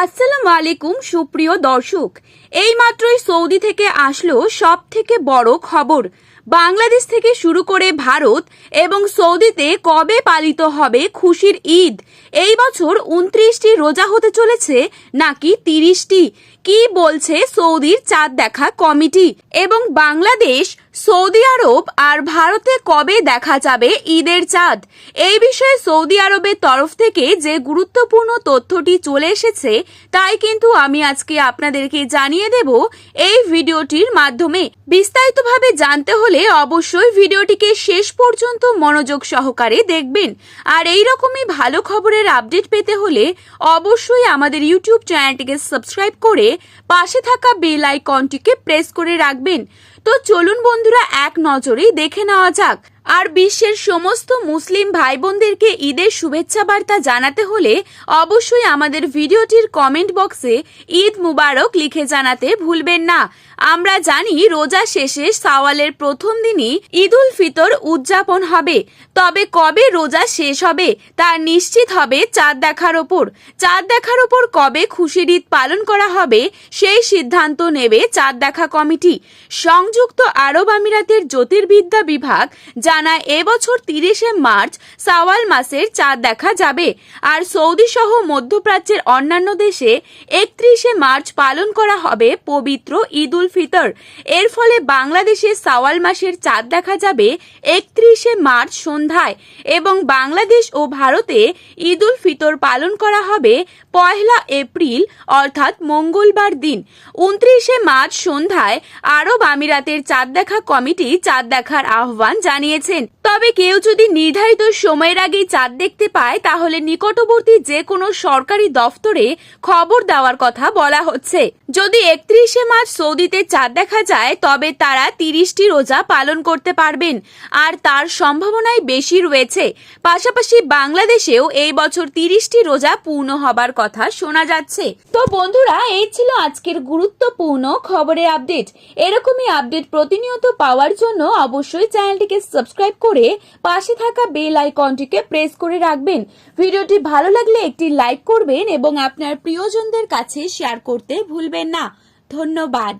আসসালামু আলাইকুম, সুপ্রিয় দর্শক। এই মাত্রই সৌদি থেকে আসলো সব থেকে বড় খবর। বাংলাদেশ থেকে শুরু করে ভারত এবং সৌদিতে কবে পালিত হবে খুশির ঈদ? এই বছর উনত্রিশটি রোজা হতে চলেছে, নাকি তিরিশটি? কি বলছে সৌদির চাঁদ দেখা কমিটি? এবং বাংলাদেশ সৌদি আরব আর ভারতে কবে দেখা যাবে ঈদের চাঁদ? এই বিষয়ে সৌদি আরবের তরফ থেকে যে গুরুত্বপূর্ণ তথ্যটি চলে এসেছে, তাই কিন্তু আমি আজকে আপনাদেরকে জানিয়ে দেব এই ভিডিওটির মাধ্যমে। বিস্তারিতভাবে জানতে হলে অবশ্যই ভিডিওটিকে শেষ পর্যন্ত মনোযোগ সহকারে দেখবেন। আর এই রকমই ভালো খবরের আপডেট পেতে হলে অবশ্যই আমাদের ইউটিউব চ্যানেলটিকে সাবস্ক্রাইব করে পাশে থাকা বেল আইকনটিকে প্রেস করে রাখবেন। তো চলুন বন্ধুরা এক নজরেই দেখে নেওয়া যাক। আর বিশ্বের সমস্ত মুসলিম ভাই বোনদেরকে ঈদের শুভেচ্ছা বার্তা জানাতে হলে অবশ্যই আমাদের ভিডিওটির কমেন্ট বক্সে ঈদ মুবারক লিখে জানাতে ভুলবেন না। আমরা জানি রোজা শেষে সাওয়ালের প্রথম দিনই ঈদ উল ফিতর উদযাপন হবে। তবে কবে রোজা শেষ হবে তা নিশ্চিত হবে চাঁদ দেখার ওপর। চাঁদ দেখার ওপর কবে খুশির ঈদ পালন করা হবে সেই সিদ্ধান্ত নেবে চাঁদ দেখা কমিটি। সংযুক্ত আরব আমিরাতের জ্যোতির্বিদ্যা বিভাগ জানায়, এবছর তিরিশে মার্চ সাওয়াল মাসের চাঁদ দেখা যাবে। আর সৌদি সহ মধ্যপ্রাচ্যের অন্যান্য দেশে একত্রিশে মার্চ পালন করা হবে পবিত্র ঈদ উল ফিতর। এর ফলে বাংলাদেশে সাওয়াল মাসের চাঁদ দেখা যাবে একত্রিশে মার্চ সন্ধ্যায় এবং বাংলাদেশ ও ভারতে ঈদ উল ফিতর পালন করা হবে পয়লা এপ্রিল, অর্থাৎ মঙ্গলবার দিন। উনত্রিশে মার্চ সন্ধ্যায় আরব আমিরাতের চাঁদ দেখা কমিটি চাঁদ দেখার আহ্বান জানিয়েছেন তবে কেউ যদি নির্ধারিত সময়ের আগেই চাঁদ দেখতে পায়, তাহলে নিকটবর্তী যে কোনো সরকারি দফতরে খবর দেওয়ার কথা বলা হচ্ছে। যদি একত্রিশে মার্চ সৌদিতে চাঁদ দেখা যায়, তবে তারা তিরিশটি রোজা পালন করতে পারবেন। আর তার সম্ভাবনাই বেশি রয়েছে। পাশাপাশি বাংলাদেশেও এই বছর তিরিশটি রোজা পূর্ণ হবার কথা শোনা যাচ্ছে। তো বন্ধুরা, এই ছিল আজকের গুরুত্বপূর্ণ খবরের আপডেট। এরকমই আপডেট প্রতিনিয়ত পাওয়ার জন্য অবশ্যই চ্যানেলটিকে সাবস্ক্রাইব করে পাশে থাকা বেল আইকনটিকে প্রেস করে রাখবেন। ভিডিওটি ভালো লাগলে একটি লাইক করবেন এবং আপনার প্রিয়জনদের কাছে শেয়ার করতে ভুলবেন না। ধন্যবাদ।